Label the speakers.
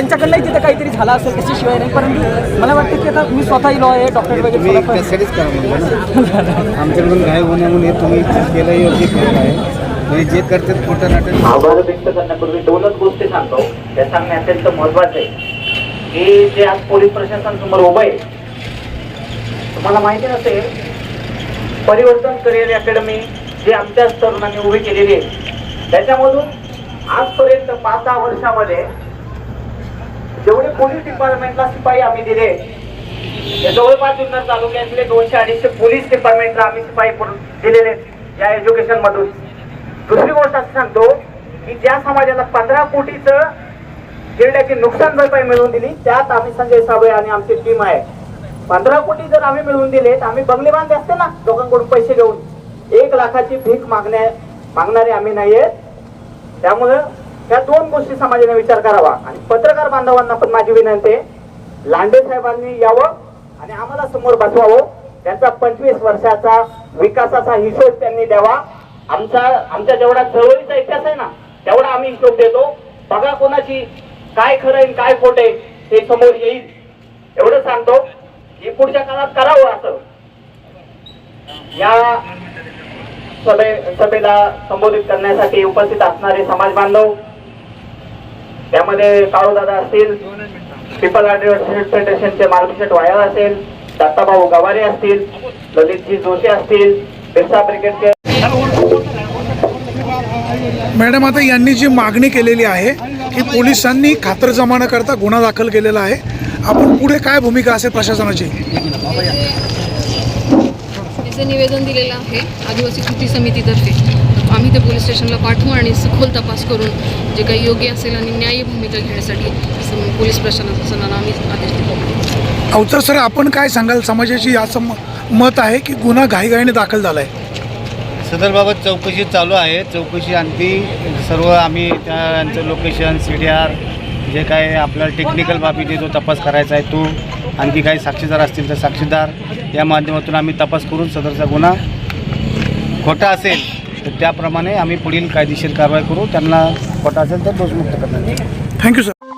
Speaker 1: त्यांच्याकडनंही तिथं काहीतरी झालं असेल त्याच्याशिवाय नाही. परंतु मला वाटतं की आता मी स्वतः लॉ आहे डॉक्टर वगैरे
Speaker 2: तुम्ही
Speaker 1: स्वतः-
Speaker 2: त्यासाठीच करा म्हणलं ना. आमच्याकडून घाय होण्यामुळे तुम्ही केलं योग्य केलं आहे. म्हणजे जे करतात खोटं नाटक
Speaker 3: आभार व्यक्त करण्यापूर्वी दोनच गोष्टी सांगतो. त्या सांगणे अत्यंत महत्वाचं आहे. की जे आज पोलीस प्रशासन समोर उभं आहे तुम्हाला माहिती नसेल परिवर्तन करिअर अकॅडमी जी आमच्या तरुणांनी उभी केलेली आहे. त्याच्यामधून आजपर्यंत पाच सहा वर्षामध्ये जेवढे पोलीस डिपार्टमेंटला शिपाई आम्ही दिले जवळपास जुन्नर तालुक्यातले दोनशे अडीचशे पोलीस डिपार्टमेंटला आम्ही शिपाई दिलेले आहेत या एज्युकेशन मधून. दुसरी गोष्ट असं सांगतो की ज्या समाजाला पंधरा कोटीचं खेळण्याची नुकसान भरपाई मिळवून दिली त्यात आम्ही संजय साबळे आणि आमची टीम आहे. पंधरा कोटी जर आम्ही मिळवून दिले तर आम्ही बंगले बांधले असते ना लोकांकडून पैसे घेऊन. एक लाखाची भीक मागण्या मागणारे आम्ही नाहीये त्यामुळं या दोन गोष्टी समाजाने विचार करावा. आणि पत्रकार बांधवांना पण माझी विनंती आहे लांडे साहेबांनी यावं आणि आम्हाला समोर बसवावं. त्यांचा पंचवीस वर्षाचा विकासाचा हिशोब त्यांनी द्यावा. आमचा आमच्या जेवढा चळवळीचा इतिहास आहे ना तेवढा आम्ही हिशोब देतो. बघा कोणाची काय खरं आहे काय खोट आहे ते समोर येईल. एवढं सांगतो. की पुढच्या काळात करावं असं. या सभे सभेला संबोधित करण्यासाठी उपस्थित असणारे समाज बांधव त्यामध्ये काळूदादा असतील पीपल फेडरेशनचे मार्गशेट वायर असेल दत्ताभाऊ गवारे असतील ललितजी जोशी असतील बिरसा ब्रिगेडचे
Speaker 4: मॅडम आता यांनी जी मागणी केलेली आहे की पोलिसांनी खातरजमा न करता गुन्हा दाखल केलेला आहे. आपण पुढे काय भूमिका असेल प्रशासनाची?
Speaker 5: निवेदन दिलेलं आहे आदिवासी कृती समितीतर्फे. आम्ही ते पोलीस स्टेशनला पाठवू आणि सखोल तपास करून जे काही योग्य असेल आणि न्याय्य भूमिका घेण्यासाठी सम- पोलीस प्रशासनाला आम्ही आदेश देतो.
Speaker 4: अवतर सर आपण काय सांगाल? समाजाची असं म- मत आहे की गुन्हा घाईघाईने दाखल झाला आहे
Speaker 2: सदरबाबत चौकशी चालू आहे. चौकशी आणखी सर्व आम्ही त्या यांचं location C D R J काय आपल्याला टेक्निकल बाबीने जो तपास करायचा आहे तो. आणखी काही साक्षीदार असतील तर साक्षीदार. या माध्यमातून आम्ही तपास करून सदरचा गुन्हा खोटा असेल तर त्याप्रमाणे आम्ही पुढील कायदेशीर कारवाई करू. त्यांना खोटा असेल तर दोषमुक्त करणार.
Speaker 4: Thank you sir